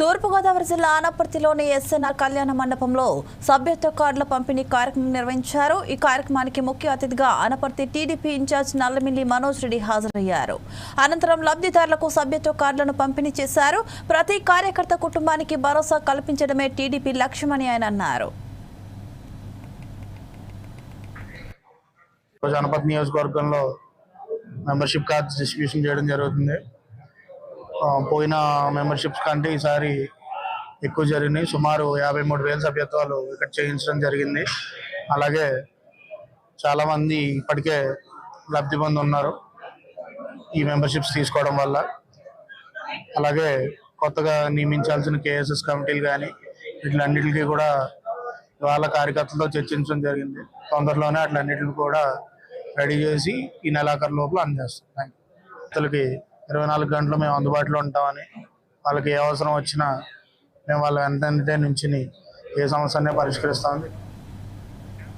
తూర్పుగోదావరి జిల్లా ఆనపర్తిలోని ఎస్ఎన్ఆర్ కళ్యాణ మండపంలో సభ్యత్వ కార్డుల పంపిణీ కార్యక్రమం నిర్వహించారు. ఈ కార్యక్రమానికి ముఖ్య అతిథిగా ఆనపర్తి టీడీపీ ఇన్ఛార్జ్ నల్లమిల్లి మనోజ్ రెడ్డి హాజరయ్యారు. అనంతరం లబ్ధిదారులకు సభ్యత్వ కార్డులను పంపిణీ చేశారు. ప్రతి కార్యకర్త కుటుంబానికి భరోసా కల్పించడమే టీడీపీ లక్ష్యమని ఆయన అన్నారు. నియోజకవర్గంలో మెంబర్షిప్ కార్డ్స్ డిస్ట్రిబ్యూషన్ చేయడం జరుగుతుంది. పోయిన మెంబర్షిప్స్ కంటే ఈసారి ఎక్కువ జరిగినాయి. సుమారు యాభై మూడు వేల సభ్యత్వాలు ఇక్కడ చేయించడం జరిగింది. అలాగే చాలామంది ఇప్పటికే లబ్ధి పొంది ఉన్నారు ఈ మెంబర్షిప్స్ తీసుకోవడం వల్ల. అలాగే కొత్తగా నియమించాల్సిన కేఎస్ఎస్ కమిటీలు కానీ వీటిలన్నిటికీ కూడా వాళ్ళ కార్యకర్తలతో చర్చించడం జరిగింది. తొందరలోనే అట్లన్నిటిని కూడా రెడీ చేసి ఈ నెలాఖరు లోపల అందజేస్తాం. థ్యాంక్ యూ ఇరవై నాలుగు గంటలు మేము అందుబాటులో ఉంటామని వాళ్ళకి ఏ అవసరం వచ్చినా మేము వాళ్ళ వెంటనే నుంచి ఏ సమస్యనే పరిష్కరిస్తామని